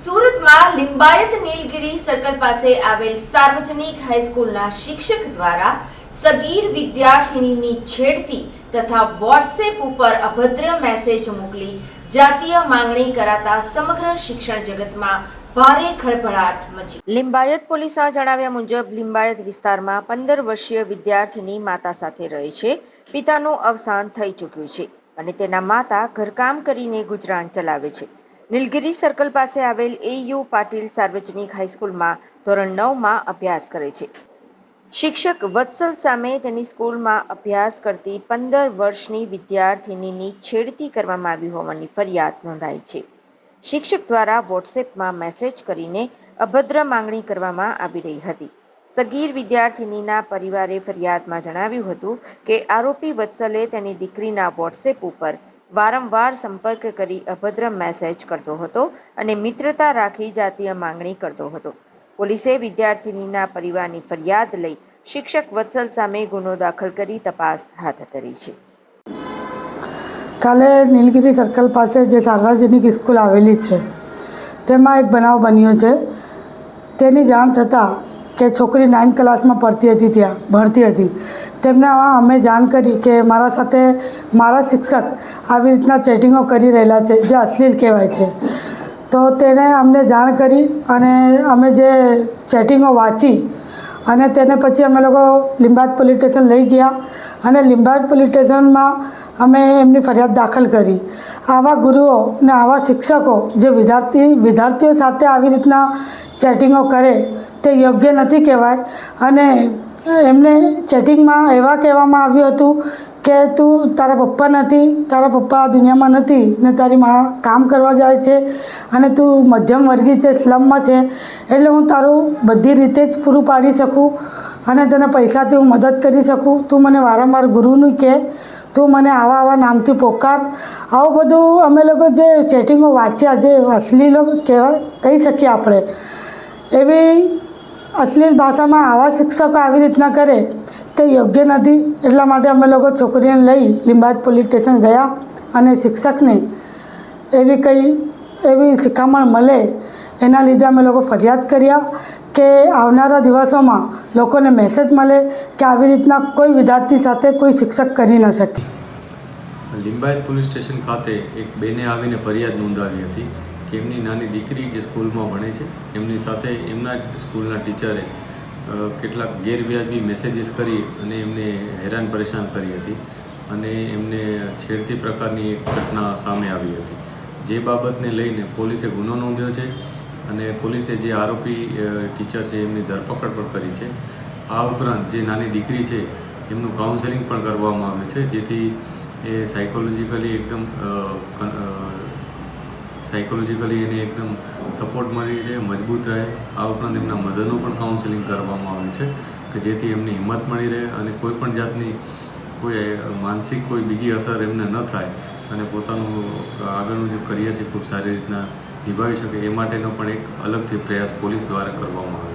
સુરતમાં લિંબાયત નીલગિરી સર્કલ પાસે આવેલ સાર્વજનિક હાઈસ્કૂલના શિક્ષક દ્વારા સગીર વિદ્યાર્થિનીની છેડતી તથા વોટ્સએપ ઉપર અભદ્ર મેસેજ મોકલી જાતીય માંગણી કરાતા સમગ્ર શિક્ષણ જગતમાં ભારે ખળભળાટ મચી લિંબાયત પોલીસના જણાવ્યા મુજબ લિંબાયત વિસ્તારમાં પંદર વર્ષીય વિદ્યાર્થીની માતા સાથે રહે છે. પિતાનું અવસાન થઈ ચૂક્યું છે અને તેના માતા ઘરકામ કરીને ગુજરાન ચલાવે છે. નીલગિરી સર્કલ પાસે આવેલ એયુ પાટીલ સાર્વજનિક હાઈસ્કૂલમાં ધોરણ નવમાં અભ્યાસ કરે છે. શિક્ષક વત્સલ સામે તેની સ્કૂલમાં અભ્યાસ કરતી પંદર વર્ષની વિદ્યાર્થિનીની છેડતી કરવામાં આવી હોવાની ફરિયાદ નોંધાઈ છે. શિક્ષક દ્વારા વોટ્સએપમાં મેસેજ કરીને અભદ્ર માંગણી કરવામાં આવી રહી હતી. સગીર વિદ્યાર્થિનીના પરિવારે ફરિયાદમાં જણાવ્યું હતું કે આરોપી વત્સલે તેની દીકરીના વોટ્સએપ ઉપર વારંવાર સંપર્ક કરી અભદ્ર મેસેજ કરતો હતો અને મિત્રતા રાખી જાતીય માંગણી કરતો હતો. પોલીસે વિદ્યાર્થિનીના પરિવારની ફરિયાદ લઈ શિક્ષક વત્સલ સામે ગુનો દાખલ કરી તપાસ હાથ ધરી છે. કાલે નીલગીરી સર્કલ પાસે જે સાર્વજનિક સ્કૂલ આવેલી છે, તેમાં એક બનાવ બન્યો છે. તેની જાણ થતાં કે છોકરી નાઇન્થ ક્લાસમાં પડતી હતી ત્યાં, ભણતી હતી. તેમને અમે જાણ કરી કે મારા સાથે મારા શિક્ષક આવી રીતના ચેટિંગો કરી રહેલા છે, જે અશ્લીલ કહેવાય છે. તો તેણે અમને જાણ કરી અને અમે જે ચેટિંગો વાંચી અને તેને પછી અમે લોકો લીંબાદ પોલીસ સ્ટેશન લઈ ગયા અને લીંબાદ પોલીસ સ્ટેશનમાં અમે એમની ફરિયાદ દાખલ કરી. આવા ગુરુઓ ને આવા શિક્ષકો જે વિદ્યાર્થી વિદ્યાર્થીઓ સાથે આવી રીતના ચેટિંગો કરે તે યોગ્ય નથી કહેવાય. અને એમને ચેટિંગમાં એવા કહેવામાં આવ્યું હતું કે, તું તારા પપ્પા નથી, તારા પપ્પા આ દુનિયામાં નથી ને તારી માં કામ કરવા જાય છે અને તું મધ્યમ વર્ગી છે, સ્લમમાં છે. એટલે હું તારું બધી રીતે જ પૂરું પાડી શકું અને તને પૈસાથી હું મદદ કરી શકું. તું મને વારંવાર ગુરુનું કહે તું મને આવા આવા નામથી પોકાર. આવું બધું અમે લોકો જે ચેટિંગો વાંચ્યા, જે અશ્લીલો કહેવાય, કહી શકીએ આપણે. એવી અશ્લીલ ભાષામાં આવા શિક્ષકો આવી રીતના કરે, તે યોગ્ય નથી. એટલા માટે અમે લોકો છોકરીને લઈ લીંબાદ પોલીસ સ્ટેશન ગયા અને શિક્ષકને એવી કંઈ, એવી શિખામણ મળે એના લીધે અમે લોકો ફરિયાદ કર્યા કે આવનારા દિવસોમાં લોકોને મેસેજ મળે કે આવી રીતના કોઈ વિદ્યાર્થી સાથે કોઈ શિક્ષક કરી ન શકે. લિંબાયત પોલીસ સ્ટેશન ખાતે એક બેને આવીને ફરિયાદ નોંધાવી હતી. કે એમની નાની દીકરી જે સ્કૂલમાં ભણે છે, એમની સાથે એમના સ્કૂલના ટીચરે કેટલાક ગેરવ્યાજબી મેસેજીસ કરી અને એમને હેરાન પરેશાન કરી હતી અને એમને છેડતી પ્રકારની એક ઘટના સામે આવી હતી. જે બાબતને લઈને પોલીસે ગુનો નોંધ્યો છે અને પોલીસે જે આરોપી ટીચર છે એમની ધરપકડ પણ કરી છે. આ ઉપરાંત જે નાની દીકરી છે, એમનું કાઉન્સેલિંગ પણ કરવામાં આવ્યું છે, જેથી એ સાયકોલોજીકલી એકદમ સાયકોલોજીકલી એને એકદમ સપોર્ટ મળી રહે, મજબૂત રહે. આ ઉપરાંત એમના મધરનું પણ કાઉન્સેલિંગ કરવામાં આવે છે, કે જેથી એમની હિંમત મળી રહે અને કોઈ પણ જાતની કોઈ માનસિક કોઈ બીજી અસર એમને ન થાય અને પોતાનું આગળનું જે કરિયર છે ખૂબ સારી રીતના નિભાવી શકે, એ માટેનો પણ એક અલગથી પ્રયાસ પોલીસ દ્વારા કરવામાં આવે